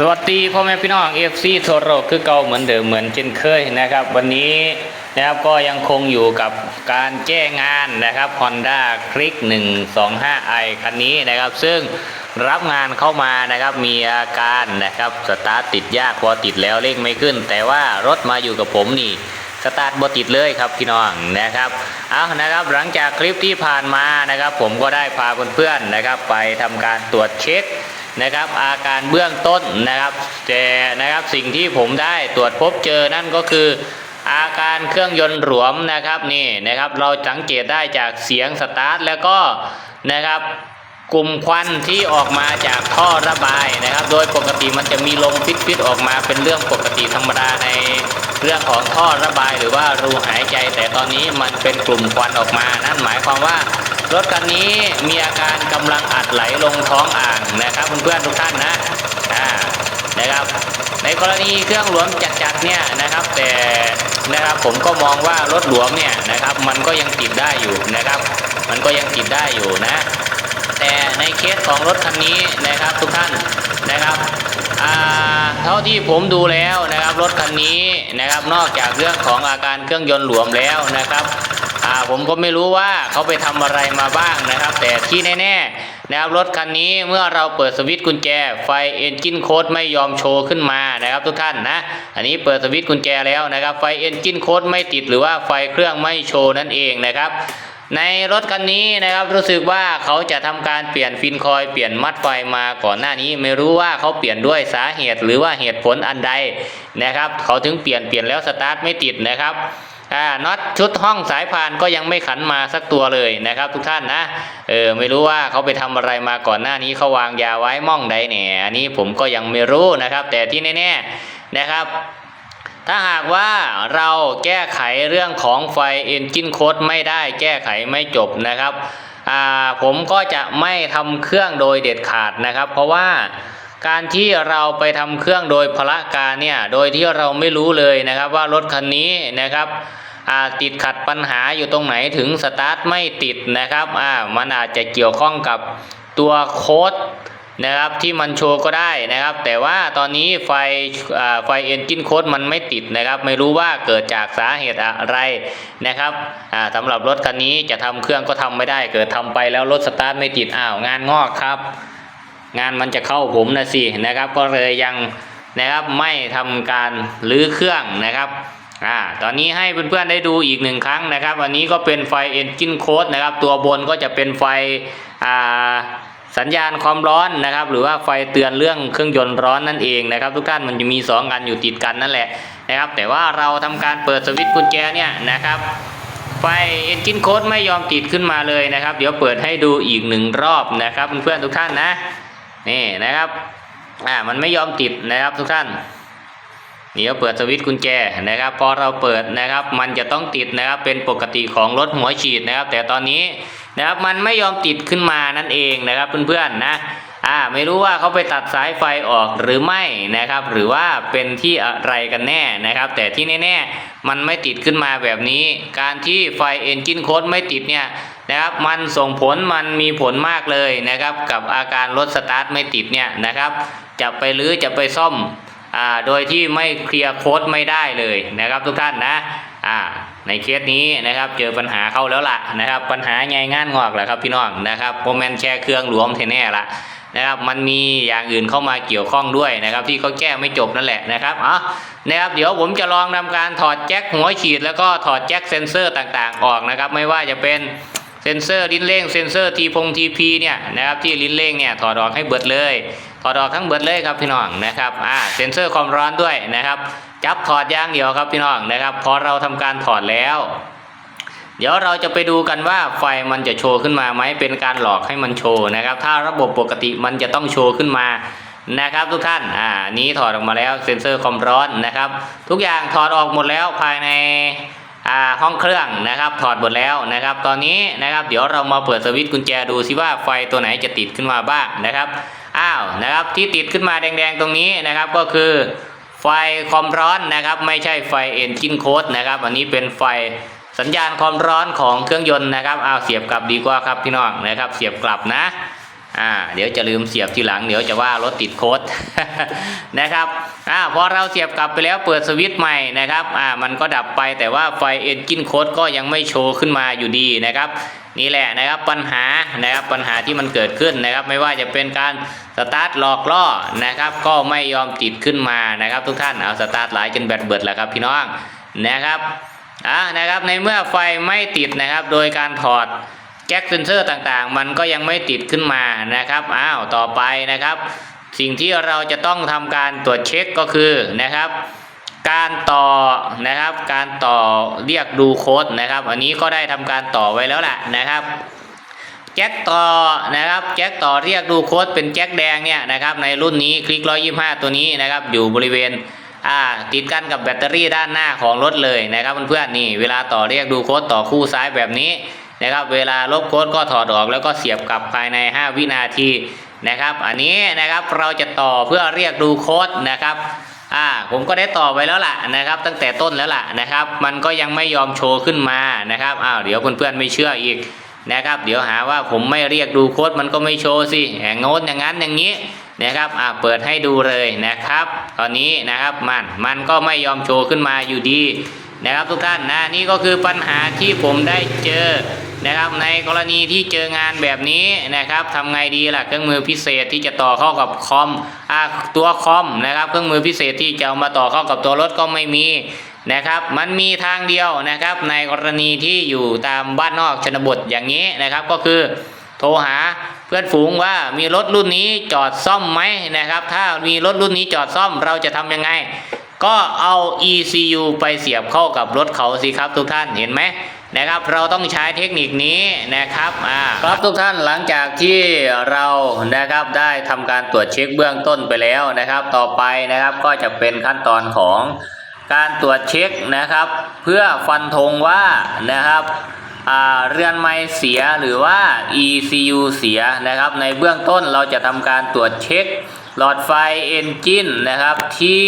สวัสดีพ่อแม่พี่น้องเอฟซีทั่วโลกคือเก่าเหมือนเดิมเหมือนเช่นเคยนะครับ วันนี้นะครับก็ยังคงอยู่กับการแก้งานนะครับ Honda Click 125i คันนี้นะครับ ซึ่งรับงานเข้ามานะครับมีอาการนะครับสตาร์ทติดยากพอติดแล้วเร่งไม่ขึ้น แต่ว่ารถมาอยู่กับผมนี่สตาร์ทบติดเลยครับพี่น้องนะครับเอานะครับหลังจากคลิปที่ผ่านมานะครับ ผมก็ได้พาเพื่อนๆนะครับ ไปทำการตรวจเช็ค นะครับอาการเบื้องต้นนะครับแต่นะครับสิ่งที่ผมได้ตรวจพบเจอนั่นก็คืออาการเครื่องยนต์หลวมนะครับนี่นะครับเราสังเกตได้จากเสียงสตาร์ทแล้วก็นะครับกลุ่มควันที่ออกมาจากท่อระบายนะครับ โดยปกติมันจะมีลมพิษๆออกมาเป็นเรื่องปกติธรรมดาในเรื่องของท่อระบายหรือว่ารูหายใจ แต่ตอนนี้มันเป็นกลุ่มควันออกมา นั่นหมายความว่า รถคันนี้มีอาการกำลังอัดไหลลงท้องอ่างนะครับเพื่อนๆทุกท่านนะอ่านะครับ ในกรณีเครื่องหลวมจัดๆเนี่ยนะครับ แต่นะครับผมก็มองว่ารถหลวมเนี่ยนะครับ มันก็ยังติดได้อยู่นะครับ มันก็ยังติดได้อยู่นะ แต่ในเคสของรถคันนี้นะครับทุกท่านนะครับเท่าที่ผมดูแล้วนะครับรถคันนี้นะครับ นอกจากเรื่องของอาการเครื่องยนต์หลวมแล้วนะครับ อ่าผมก็ไม่รู้ว่าเขาไปทำอะไรมาบ้างนะครับ แต่ที่แน่ๆนะครับรถคันนี้เมื่อเราเปิดสวิตช์กุญแจ ไฟเอนจินโค้ดไม่ยอมโชว์ขึ้นมานะครับ ทุกท่านนะ อันนี้เปิดสวิตช์กุญแจแล้วนะครับ ไฟเอนจินโค้ดไม่ติดหรือว่าไฟเครื่องไม่โชว์นั่นเองนะครับในรถคันนี้นะครับรู้สึกว่าเขาจะทำการเปลี่ยนฟินคอยเปลี่ยนมัดไฟมาก่อนหน้านี้ ไม่รู้ว่าเขาเปลี่ยนด้วยสาเหตุหรือว่าเหตุผลอันใดนะครับ เขาถึงเปลี่ยนเปลี่ยนแล้วสตาร์ทไม่ติดนะครับ อ่าน็อตชุดห้องสายพานก็ยังไม่ขันมาสักตัวเลยนะครับ ทุกท่านนะเออไม่รู้ว่าเขาไปทำอะไรมาก่อนหน้านี้เขาวางยาไว้ม่องใดแหน่ยอันนี้ผมก็ยังไม่รู้นะครับ แต่ที่แน่ๆนะครับ ถ้าหากว่าเราแก้ไขเรื่องของไฟเอนจินโคดไม่ได้แก้ไขไม่จบนะครับอ่าผมก็จะไม่ทำเครื่องโดยเด็ดขาดนะครับ เพราะว่า การที่เราไปทำเครื่องโดยพละการเนี่ยโดยที่เราไม่รู้เลยนะครับว่ารถคันนี้นะครับติดขัดปัญหาอยู่ตรงไหนถึงสตาร์ทไม่ติดนะครับอ่ามันอาจจะเกี่ยวข้องกับตัวโค้ดนะครับที่มันโชว์ก็ได้นะครับ แต่ว่าตอนนี้ไฟไฟเอนจินโค้ดมันไม่ติดนะครับ ไม่รู้ว่าเกิดจากสาเหตุอะไรนะครับอ่าสำหรับรถคันนี้จะทำเครื่องก็ทำไม่ได้ เกิดทำไปแล้วรถสตาร์ทไม่ติดอ้าวงานงอกครับ งานมันจะเข้าผมนะสินะครับ ก็เลยยังนะครับไม่ทำการรื้อเครื่องนะครับอ่าตอนนี้ให้เพื่อนๆได้ดูอีกหนึ่งครั้งนะครับ อันนี้ก็เป็นไฟเอนจินโค้ดนะครับ ตัวบนก็จะเป็นไฟอ่าสัญญาณความร้อนนะครับ หรือว่าไฟเตือนเรื่องเครื่องยนต์ร้อนนั่นเองนะครับ ทุกท่านมันจะมี 2 อันอยู่ติดกันนั่นแหละนะครับ แต่ว่าเราทำการเปิดสวิตช์กุญแจเนี่ยนะครับไฟเอนจินโค้ดไม่ยอมติดขึ้นมาเลยนะครับ เดี๋ยวเปิดให้ดูอีกหนึ่งรอบนะครับเพื่อนๆทุกท่านนะ นี่นะครับอ่ามันไม่ยอมติดนะครับทุกท่านเดี๋ยวเปิดสวิตช์กุญแจนะครับ พอเราเปิดนะครับ มันจะต้องติดนะครับเป็นปกติของรถหัวฉีดนะครับ แต่ตอนนี้นะครับมันไม่ยอมติดขึ้นมานั่นเองนะครับเพื่อนๆนะอ่าไม่รู้ว่าเขาไปตัดสายไฟออกหรือไม่นะครับ หรือว่าเป็นที่อะไรกันแน่นะครับ แต่ที่แน่ๆมันไม่ติดขึ้นมาแบบนี้ การที่ไฟเอนจินโค้ดไม่ติดเนี่ย นะครับมันส่งผลมันมีผลมากเลยนะครับ กับอาการรถสตาร์ทไม่ติดเนี่ยนะครับ จะไปรื้อจะไปซ่อมอ่าโดยที่ไม่เคลียร์โค้ดไม่ได้เลยนะครับ ทุกท่านนะอ่าในเคสนี้นะครับเจอปัญหาเข้าแล้วล่ะนะครับ ปัญหาใหญ่งานงอกแหละครับพี่น้องนะครับโมเมนต์แชร์เครื่องหลวมเทแน่ละนะครับมันมีอย่างอื่นเข้ามาเกี่ยวข้องด้วยนะครับ ที่เขาแก้ไม่จบนั่นแหละนะครับอ๋อนะครับเดี๋ยวผมจะลองทำการถอดแจ็คหัวฉีดแล้วก็ถอดแจ็คเซนเซอร์ต่างๆ ออกนะครับ ไม่ว่าจะเป็น เซนเซอร์ลิ้นเร่งเซนเซอร์ทีพงทีพีเนี่ยนะครับที่ลิ้นเร่งเนี่ยถอดออกให้เบิดเลย ถอดออกทั้งเบิดเลยครับพี่น้องนะครับอ่าเซนเซอร์ความร้อนด้วยนะครับจับถอดย่างเดียวครับพี่น้องนะครับพอเราทำการถอดแล้ว เดี๋ยวเราจะไปดูกันว่าไฟมันจะโชว์ขึ้นมาไหมเป็นการหลอกให้มันโชว์นะครับ ถ้าระบบปกติมันจะต้องโชว์ขึ้นมานะครับทุกท่าน อ่า นี้ถอดออกมาแล้วเซนเซอร์ความร้อนนะครับ ทุกอย่างถอดออกหมดแล้วภายใน ห้องเครื่องนะครับ ถอดหมดแล้วนะครับ ตอนนี้นะครับ เดี๋ยวเรามาเปิดสวิตช์กุญแจดูซิว่าไฟตัวไหนจะติดขึ้นมาบ้างนะครับอ้าวนะครับที่ติดขึ้นมาแดงๆตรงนี้นะครับ ก็คือไฟความร้อนนะครับ ไม่ใช่ไฟเอนจินโคดนะครับอันนี้เป็นไฟสัญญาณความร้อนของเครื่องยนต์นะครับเอาเสียบกลับดีกว่าครับพี่น้องนะครับ เสียบกลับนะ อ่าเดี๋ยวจะลืมเสียบทีหลังเดี๋ยวจะว่ารถติดโค้ดนะครับอ่าพอเราเสียบกลับไปแล้วเปิดสวิตช์ใหม่นะครับอ่ามันก็ดับไปแต่ว่าไฟเอนจินโค้ดก็ยังไม่โชว์ขึ้นมาอยู่ดีนะครับนี่แหละนะครับปัญหานะครับปัญหาที่มันเกิดขึ้นนะครับ ไม่ว่าจะเป็นการสตาร์ทหลอกล่อนะครับ ก็ไม่ยอมติดขึ้นมานะครับ ทุกท่านเอาสตาร์ทหลายจนแบตเบิดแล้วครับพี่น้องนะครับอ่านะครับในเมื่อไฟไม่ติดนะครับ โดยการถอด แจ็คเซนเซอร์ต่างๆ มันก็ยังไม่ติดขึ้นมานะครับอ้าวต่อไปนะครับ สิ่งที่เราจะต้องทำการตรวจเช็คก็คือนะครับการต่อนะครับ การต่อเรียกดูโค้ดนะครับ อันนี้ก็ได้ทำการต่อไว้แล้วแหละนะครับ แจ็คต่อนะครับ แจ็คต่อเรียกดูโค้ดเป็นแจ็คแดงเนี่ยนะครับ ในรุ่นนี้คลิก125ตัวนี้นะครับ อยู่บริเวณอ่าติดกันกับแบตเตอรี่ด้านหน้าของรถเลยนะครับเพื่อนๆนี่เวลาต่อเรียกดูโค้ดต่อคู่ซ้ายแบบนี้ นะครับ เวลาลบโค้ดก็ถอดออกแล้วก็เสียบกลับภายใน 5 วินาทีนะครับ อันนี้นะครับเราจะต่อเพื่อเรียกดูโค้ดนะครับอ่าผมก็ได้ต่อไปแล้วล่ะนะครับ ตั้งแต่ต้นแล้วล่ะนะครับ มันก็ยังไม่ยอมโชว์ขึ้นมานะครับอ้าวเดี๋ยวเพื่อนๆไม่เชื่ออีกนะครับ เดี๋ยวหาว่าผมไม่เรียกดูโค้ดมันก็ไม่โชว์สิแหงโน้นอย่างนั้นอย่างนี้นะครับอ่าเปิดให้ดูเลยนะครับ ตอนนี้นะครับมันมันก็ไม่ยอมโชว์ขึ้นมาอยู่ดี นะครับทุกท่านนะนี่ก็คือปัญหาที่ผมได้เจอนะครับในกรณีที่เจองานแบบนี้นะครับทำไงดีล่ะเครื่องมือพิเศษที่จะต่อเข้ากับคอมอ่าตัวคอมนะครับเครื่องมือพิเศษที่จะเอามาต่อเข้ากับตัวรถก็ไม่มีนะครับมันมีทางเดียวนะครับในกรณีที่อยู่ตามบ้านนอกชนบทอย่างนี้นะครับก็คือโทรหาเพื่อนฝูงว่ามีรถรุ่นนี้จอดซ่อมไหมนะครับ ถ้ามีรถรุ่นนี้จอดซ่อมเราจะทำยังไง ก็เอา ECU ไปเสียบเข้ากับรถเขาสิครับทุกท่านเห็นไหมนะครับเราต้องใช้เทคนิคนี้นะครับอ่าครับทุกท่านหลังจากที่เรานะครับได้ทำการตรวจเช็คเบื้องต้นไปแล้วนะครับ ต่อไปนะครับก็จะเป็นขั้นตอนของการตรวจเช็คนะครับ เพื่อฟันธงว่านะครับเรือนไม้เสียหรือว่า ECU เสียนะครับ ในเบื้องต้นเราจะทำการตรวจเช็ค หลอดไฟเอนจินนะครับที่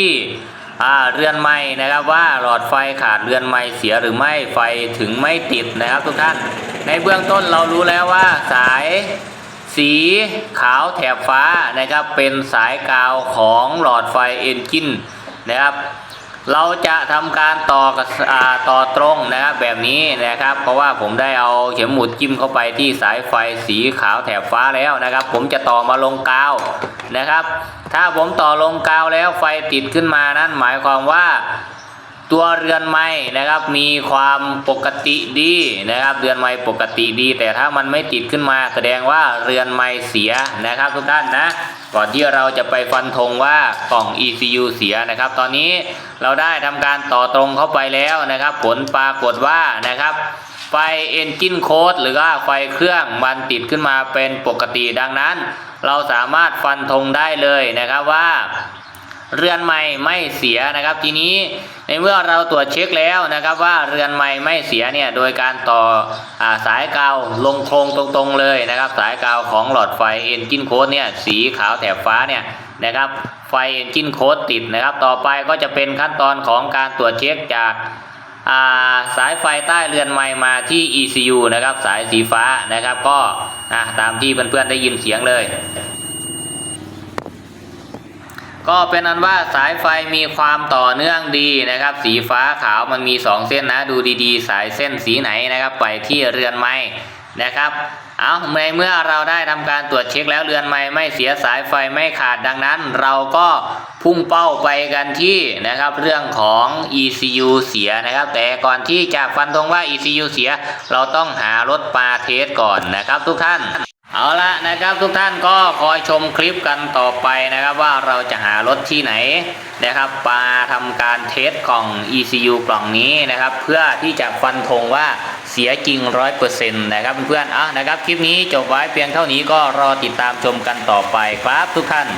อ่าเรือนไม้นะครับว่าหลอดไฟขาดเรือนไม้เสียหรือไม่ไฟถึงไม่ติดนะครับทุกท่าน ในเบื้องต้นเรารู้แล้วว่าสายสีขาวแถบฟ้านะครับเป็นสายกาวของหลอดไฟเอนจินนะครับ เราจะทำการต่อกับอ่าต่อตรงนะครับแบบนี้นะครับ เพราะว่าผมได้เอาเข็มหมุดจิ้มเข้าไปที่สายไฟสีขาวแถบฟ้าแล้วนะครับ ผมจะต่อมาลงกาวนะครับ ถ้าผมต่อลงกาวแล้วไฟติดขึ้นมานั่นหมายความว่าตัวเรือนไม้นะครับมีความปกติดีนะครับ เรือนไม้ปกติดี แต่ถ้ามันไม่ติดขึ้นมาแสดงว่าเรือนไม้เสียนะครับทุกท่านนะ ก่อนที่เราจะไปฟันธงว่ากล่อง ECU เสียนะครับ ตอนนี้เราได้ทำการต่อตรงเข้าไปแล้วนะครับ ผลปรากฏว่านะครับ ไฟเอนจินโค้ดหรือว่าไฟเครื่องมันติดขึ้นมาเป็นปกติดังนั้น เราสามารถฟันธงได้เลยนะครับว่า เรือนไม้ไม่เสียนะครับ ทีนี้ในเมื่อเราตรวจเช็คแล้วนะครับ ว่าเรือนไม้ไม่เสียเนี่ยโดยการต่ออสายกาวลงโครงตรงๆเลยนะครับ สายกาวของหลอดไฟเอ็นจินโค้ดเนี่ยสีขาวแถบฟ้าเนี่ยนะครับไฟเอนจินโค้ดติดนะครับ ต่อไปก็จะเป็นขั้นตอนของการตรวจเช็คจากาสายไฟใต้เรือนไม้มาที่ ECU นะครับ สายสีฟ้านะครับ ก็ตามที่เพื่อนๆได้ยินเสียงเลย ก็เป็นอันว่าสายไฟมีความต่อเนื่องดีนะครับ สีฟ้าขาวมันมี 2 เส้นนะ ดูดีๆ สายเส้นสีไหนนะครับ ไปที่เรือนไม้นะครับ เอาในเมื่อเราได้ทำการตรวจเช็คแล้วเรือนไม้ไม่เสียสายไฟไม่ขาดดังนั้น เราก็พุ่งเป้าไปกันที่นะครับเรื่องของ ECU เสียนะครับ แต่ก่อนที่จะฟันธงว่า ECU เสีย เราต้องหารถปาเทสก่อนนะครับทุกท่าน เอาละนะครับทุกท่านก็คอยชมคลิปกันต่อไปนะครับว่าเราจะหารถที่ไหนนะครับมาทำการเทสกล่อง ECU กล่องนี้นะครับ เพื่อที่จะฟันธงว่าเสียจริงร้อยเปอร์เซ็นต์นะครับเพื่อนๆอะนะครับ คลิปนี้จบไว้เพียงเท่านี้ก็รอติดตามชมกันต่อไปครับทุกท่าน